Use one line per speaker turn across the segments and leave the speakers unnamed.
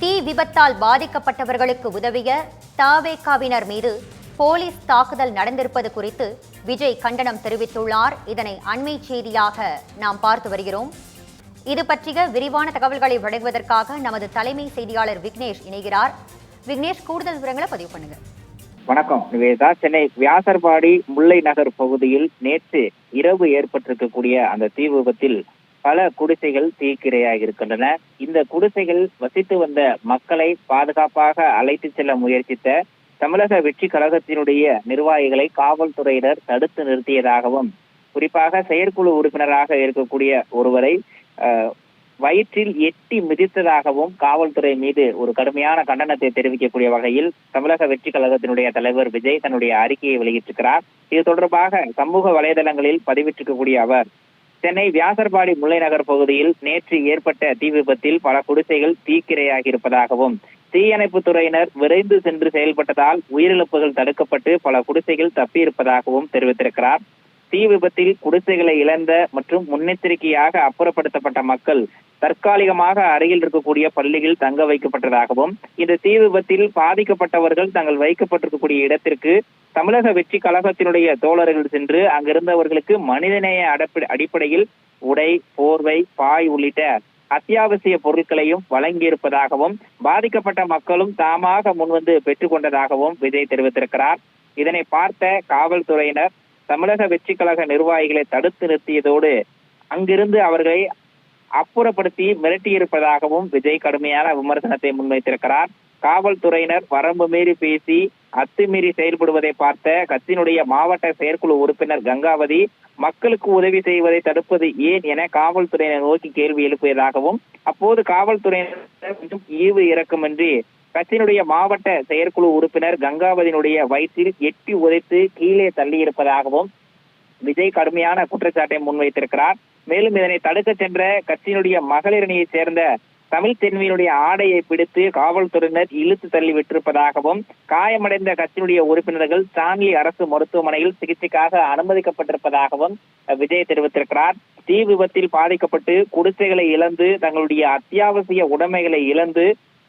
தீ விபத்தால் பாதிக்கப்பட்டவர்களுக்கு உதவிய தாவேகாவினர் மீது போலீஸ் தாக்குதல் நடந்திருப்பது குறித்து விஜய் கண்டனம் தெரிவித்துள்ளார். இதனை அண்மை செய்தியாக நாம் பார்த்து வருகிறோம். இது பற்றிய விரிவான தகவல்களை வழங்குவதற்காக நமது தலைமை செய்தியாளர் விக்னேஷ் இணைகிறார். விக்னேஷ் கூடுதல் விவரங்களை பதிவு பண்ணுங்க.
வணக்கம். நிவேதா சென்னை வியாசர்பாடி முல்லை நகர் பகுதியில் நேற்று இரவு ஏற்பட்டிருக்கக்கூடிய அந்த தீ விபத்தில் பல குடிசைகள் தீக்கிரையாக இருக்கின்றன. இந்த குடிசைகள் வசித்து வந்த மக்களை பாதுகாப்பாக அழைத்து செல்ல முயற்சித்த தமிழக வெற்றி கழகத்தினுடைய நிர்வாகிகளை காவல்துறையினர் தடுத்து நிறுத்தியதாகவும் குறிப்பாக செயற்குழு உறுப்பினராக இருக்கக்கூடிய ஒருவரை அஹ், வயிற்றில் எட்டி மிதித்ததாகவும் காவல்துறை மீது ஒரு கடுமையான கண்டனத்தை தெரிவிக்கக்கூடிய வகையில் தமிழக வெற்றி கழகத்தினுடைய தலைவர் விஜய் தன்னுடைய அறிக்கையை வெளியிட்டிருக்கிறார். இது தொடர்பாக சமூக வலைதளங்களில் பதிவிட்டிருக்கக்கூடிய அவர் சென்னை வியாசர்பாடி முல்லை நகர் பகுதியில் நேற்று ஏற்பட்ட தீ விபத்தில் பல குடிசைகள் தீக்கிரையாகி இருப்பதாகவும் தீயணைப்பு துறையினர் விரைந்து சென்று செயல்பட்டதால் உயிரிழப்புகள் தடுக்கப்பட்டு பல குடிசைகள் தப்பியிருப்பதாகவும் தெரிவித்திருக்கிறார். தீ விபத்தில் குடிசைகளை இழந்த மற்றும் முன்னெச்சரிக்கையாக அப்புறப்படுத்தப்பட்ட மக்கள் தற்காலிகமாக அருகில் இருக்கக்கூடிய பள்ளியில் தங்க வைக்கப்பட்டதாகவும் இந்த தீ விபத்தில் பாதிக்கப்பட்டவர்கள் தங்கள் வைக்கப்பட்டிருக்கக்கூடிய இடத்திற்கு தமிழக வெற்றி கழகத்தினுடைய தோழர்கள் சென்று அங்கிருந்தவர்களுக்கு மனிதநேய அடப்பி- அடிப்படையில் உடை போர்வை பாய் உள்ளிட்ட அத்தியாவசிய பொருட்களையும் வழங்கியிருப்பதாகவும் பாதிக்கப்பட்ட மக்களும் தாமாக முன்வந்து பெற்றுக்கொண்டதாகவும் விஜய் தெரிவித்திருக்கிறார். இதனை பார்த்த காவல்துறையினர் தமிழக வெற்றி கழக நிர்வாகிகளை தடுத்து நிறுத்தியதோடு அங்கிருந்து அவர்களை அப்புறப்படுத்தி மிரட்டியிருப்பதாகவும் விஜய் கடுமையான விமர்சனத்தை முன்வைத்திருக்கிறார். காவல்துறையினர் வரம்பு மீறி பேசி அத்துமீறி செயல்படுவதை பார்த்த கட்சியினுடைய மாவட்ட செயற்குழு உறுப்பினர் கங்காவதி மக்களுக்கு உதவி செய்வதை தடுப்பது ஏன் என காவல்துறையினர் நோக்கி கேள்வி எழுப்பியதாகவும் அப்போது காவல்துறையினர் ஈவு இறக்கமின்றி கட்சியினுடைய மாவட்ட செயற்குழு உறுப்பினர் கங்காவதியினுடைய வயிற்றில் எட்டி உதைத்து கீழே தள்ளியிருப்பதாகவும் விஜய் கடுமையான குற்றச்சாட்டை முன்வைத்திருக்கிறார். மேலும் இதனை தடுக்க சென்ற கட்சியினுடைய மகளிர் சேர்ந்த தமிழ் தென்மையினுடைய ஆடையை பிடித்து காவல்துறையினர் இழுத்து தள்ளி விட்டிருப்பதாகவும் காயமடைந்த கட்சியினுடைய உறுப்பினர்கள் ஸ்டான்லி அரசு மருத்துவமனையில் சிகிச்சைக்காக அனுமதிக்கப்பட்டிருப்பதாகவும் அஹ், விஜய் தெரிவித்திருக்கிறார். தீ விபத்தில் பாதிக்கப்பட்டு குடிசைகளை இழந்து தங்களுடைய அத்தியாவசிய உடைமைகளை இழந்து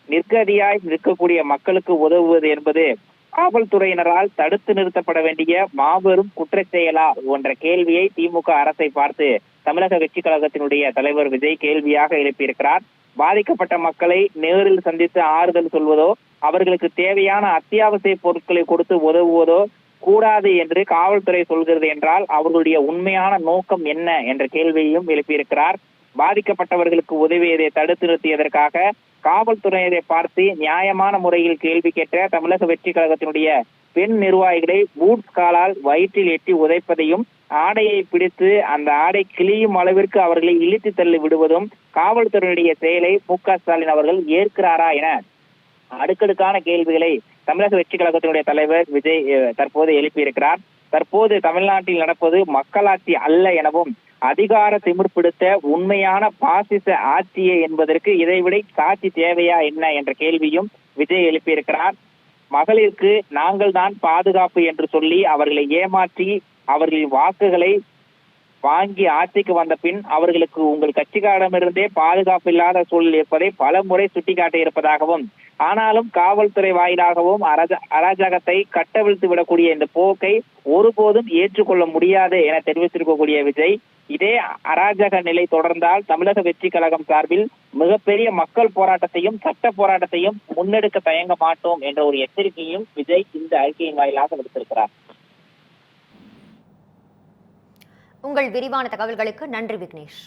நிர்கதியாய் நிற்கக்கூடிய மக்களுக்கு உதவுவது என்பது காவல்துறையினரால் தடுத்து நிறுத்தப்பட வேண்டிய மாபெரும் குற்ற செயலா என்ற கேள்வியை திமுக அரசை பார்த்து தமிழக வெற்றி கழகத்தினுடைய தலைவர் விஜய் கேள்வியாக எழுப்பியிருக்கிறார். பாதிக்கப்பட்ட மக்களை நேரில் சந்தித்து ஆறுதல் சொல்வதோ அவர்களுக்கு தேவையான அத்தியாவசிய பொருட்களை கொடுத்து உதவுவதோ கூடாது என்று காவல்துறை சொல்கிறது என்றால் அவர்களுடைய உண்மையான நோக்கம் என்ன என்ற கேள்வியையும் எழுப்பியிருக்கிறார். பாதிக்கப்பட்டவர்களுக்கு உதவியதை தடுத்து நிறுத்தியதற்காக காவல்துறையினரை பார்த்து நியாயமான முறையில் கேள்வி கேட்ட தமிழக வெற்றி கழகத்தினுடைய பெண் நிர்வாகிகளை பூட் காலால் வயிற்றில் எட்டி உதைப்பதையும் ஆடையை பிடித்து அந்த ஆடை கிழியும் அளவிற்கு அவர்களை இழுத்து தள்ளி விடுவதும் காவல்துறையினுடைய செயலை மு க ஸ்டாலின் அவர்கள் ஏற்கிறாரா என அடுக்கடுக்கான கேள்விகளை தமிழக வெற்றி கழகத்தினுடைய தலைவர் விஜய் அஹ், தற்போது எழுப்பியிருக்கிறார். தற்போது தமிழ்நாட்டில் நடப்பது மக்களாட்சி அல்ல எனவும் அதிகார திமிர் பிடித்த உண்மையான பாசிச ஆட்சியே என்பதற்கு இதைவிட காட்சி தேவையா என்ன என்ற கேள்வியும் விஜய் எழுப்பியிருக்கிறார். மகளிருக்கு நாங்கள் தான் பாதுகாப்பு என்று சொல்லி அவர்களை ஏமாற்றி அவர்களின் வாக்குகளை வாங்கி ஆட்சிக்கு வந்த பின் அவர்களுக்கு உங்கள் கட்சிக்காரிடமிருந்தே பாதுகாப்பு இல்லாத சூழல் இருப்பதை பல முறை சுட்டிக்காட்டி இருப்பதாகவும் ஆனாலும் காவல்துறை வாயிலாகவும் அராஜகத்தை கட்டவிழ்த்து விடக்கூடிய இந்த போக்கை ஒருபோதும் ஏற்றுக்கொள்ள முடியாது என தெரிவித்திருக்கக்கூடிய விஜய் இதே அராஜக நிலை தொடர்ந்தால் தமிழக வெற்றி கழகம் சார்பில் மிகப்பெரிய மக்கள் போராட்டத்தையும் சட்ட போராட்டத்தையும் முன்னெடுக்க தயங்க மாட்டோம் என்ற ஒரு எச்சரிக்கையும் விஜய் இந்த அறிக்கையின் வாயிலாக விடுத்திருக்கிறார்.
உங்கள் விரிவான தகவல்களுக்கு நன்றி விக்னேஷ்.